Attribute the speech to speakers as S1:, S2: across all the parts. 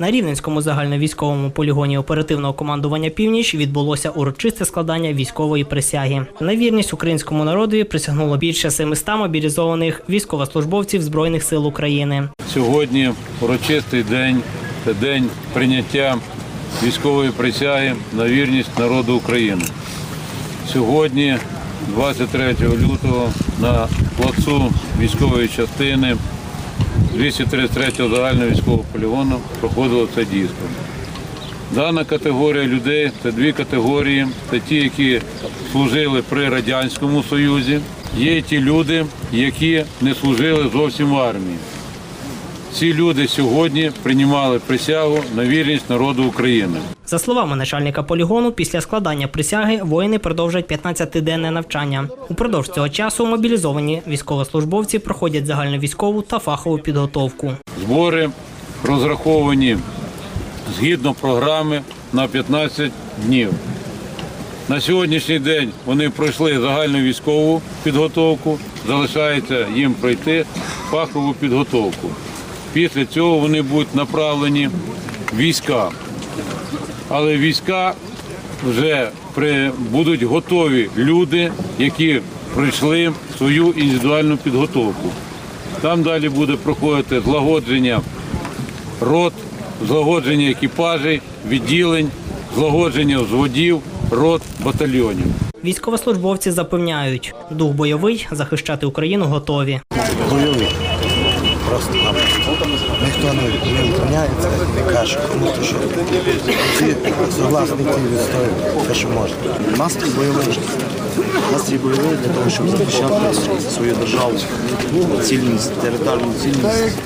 S1: На Рівненському загальновійськовому полігоні оперативного командування Північ відбулося урочисте складання військової присяги. На вірність українському народові присягнуло більше 700 мобілізованих військовослужбовців Збройних сил України.
S2: Сьогодні урочистий день це день прийняття військової присяги на вірність народу України. Сьогодні, 23 лютого, на плацу військової частини 233-го загального військового полігону проходило це дійство. Дана категорія людей це дві категорії. Це ті, які служили при Радянському Союзі. Є ті люди, які не служили зовсім в армії. Ці люди сьогодні приймали присягу на вірність народу України.
S1: За словами начальника полігону, після складання присяги воїни продовжать 15-денне навчання. Упродовж цього часу мобілізовані військовослужбовці проходять загальновійськову та фахову підготовку.
S2: Збори розраховані згідно програми на 15 днів. На сьогоднішній день вони пройшли загальну військову підготовку, залишається їм пройти фахову підготовку. Після цього вони будуть направлені війська. Але війська вже при, будуть готові люди, які пройшли свою індивідуальну підготовку. Там далі буде проходити злагодження рот, злагодження екіпажей, відділень, злагодження взводів, рот, батальйонів.
S1: Військовослужбовці запевняють, дух бойовий захищати Україну готові.
S3: бойовий. Ніхто не, не вклоняється, не каже кому-то, що всі ті відстоюють те, що можна. Настрій бойовий. Настрій бойовий для того, щоб захищати свою державу, цільність, територіальну цільність.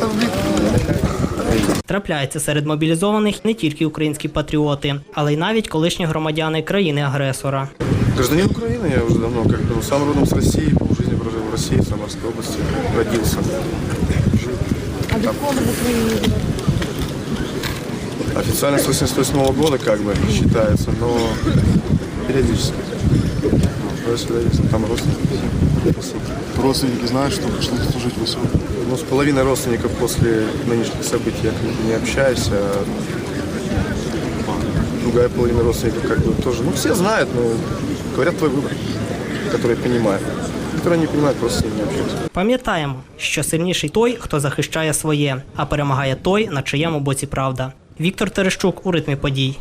S1: Трапляються серед мобілізованих не тільки українські патріоти, але й навіть колишні громадяни країни-агресора.
S4: Гражданин Украины, я уже давно как бы сам родом с России, полжизни прожил в России, в Самарской области, родился.
S5: Украине?
S4: Официально с 88 года как бы считается, но периодически. Ну, там родственники.
S6: Родственники знают, что пришли служить в ВСУ.
S4: Ну, с половиной родственников после нынешних событий я не общаюсь, а другая половина родственников как бы тоже, ну, все знают, но говорят твой выбор, который понимают. Которые не понимают, просто с.
S1: Пам'ятаємо, що сильніший той, хто захищає своє, а перемагає той, на чиєму боці правда. Віктор Терещук у ритмі подій.